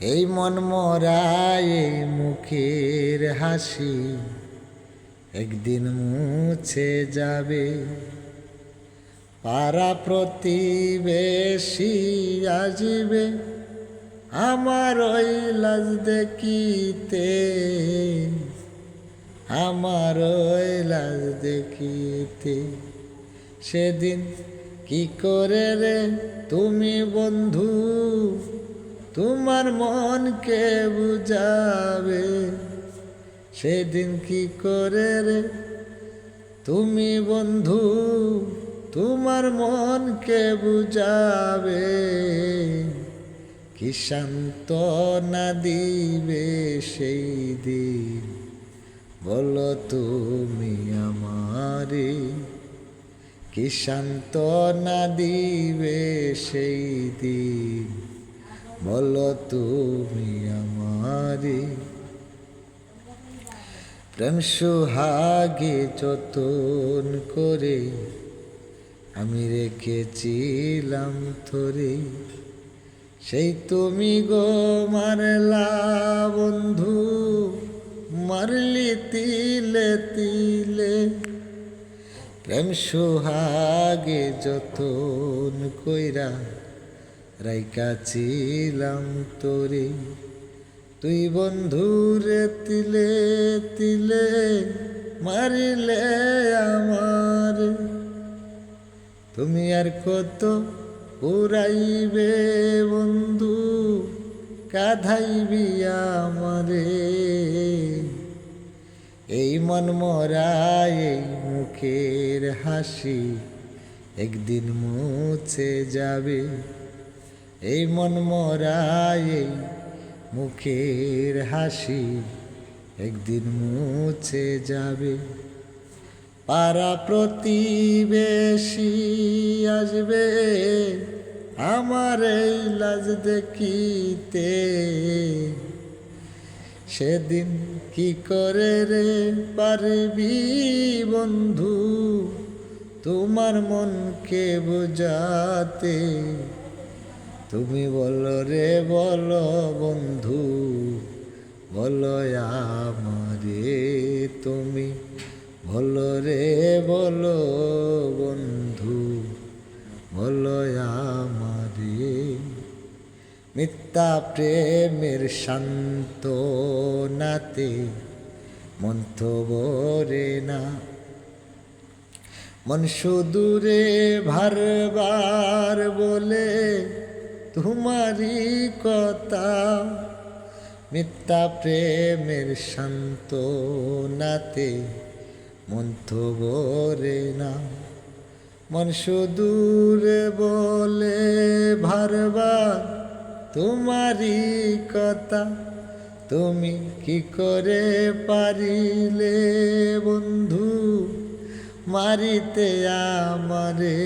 এই মন মরায় মুখের হাসি একদিন মুছে যাবে। পাড়া প্রতিবেশী আসবে আমার ওই লাজ দেখিতে। আমার ওই লাজ দেখিতে। সেদিন কি করে রে তুমি বন্ধু? তোমার মনকে বুঝাবে। সেদিন কি করে রে? তুমি বন্ধু, তোমার মনকে বুঝাবে। কি শান্ত না দিবে সেই দিন? বলো তুমি আমারে। কি শান্ত না দিবে সেই দিন? বলো তুমি আমারে। প্রেম সুহাগে যতন করে আমি রেখেছিলাম থরে। সেই তুমি গো মারলা বন্ধু, মারলি তিলে তিলে। প্রেম সুহাগে যতন কইরা রাইকাছিলাম তোরে, তুই বন্ধুরে তিলে তিলে মারিলে আমার। তুমি আর কত উড়াইবে বন্ধু, কাধাইবি আমারে। এই মন মরায় এই মুখের হাসি একদিন মুছে যাবে। এই মন মরায় মুখের হাসি একদিন মুছে যাবে। পাড়া প্রতিবেশী আসবে আমার এই লাজ দেখিতে। সেদিন কি করে রে পারবি বন্ধু, তোমার মনকে বোঝাতে? তুমি বলো রে, বলো বন্ধু, বলো আমারে তুমি। বলো রে, বলো বন্ধু, বলো আমারে। মিথ্যা প্রেমের শান্ত নাতে মন্থ বরে না। মন সুদূরে ভারবার বলে তোমারই কথা, মিথ্যা প্রেমের শান্ত নাতে মন্থ বরে না। মন সুদূরে বলে ভারবা তোমারই কথা, তুমি কি করে পারিলে বন্ধু, মারিতে আমারে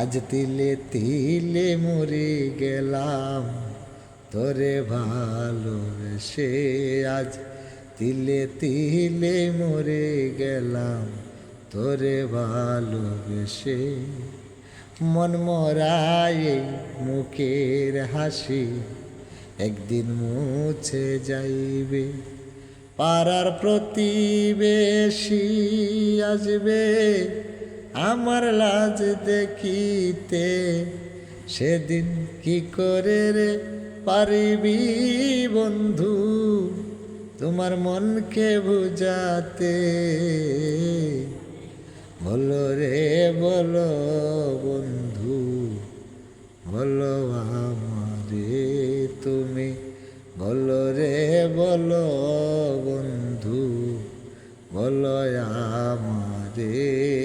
আজ তিলে তিলে মরে গেলাম, তোরে ভালোবেসে আজ তিলে তিলে মরে গেলাম, তোরে ভালোবেসে। মন মরায় মুখের হাসি একদিন মুছে যাইবে, পাড়ার প্রতিবেশী আসবে। আমার লাজ দেখিতে সেদিন কি করে রে পারিবি বন্ধু? তোমার মনকে বুঝাতে বলো রে, বলো বন্ধু, বলো আমারে তুমি। বলো রে, বলো বন্ধু, বলো আমারে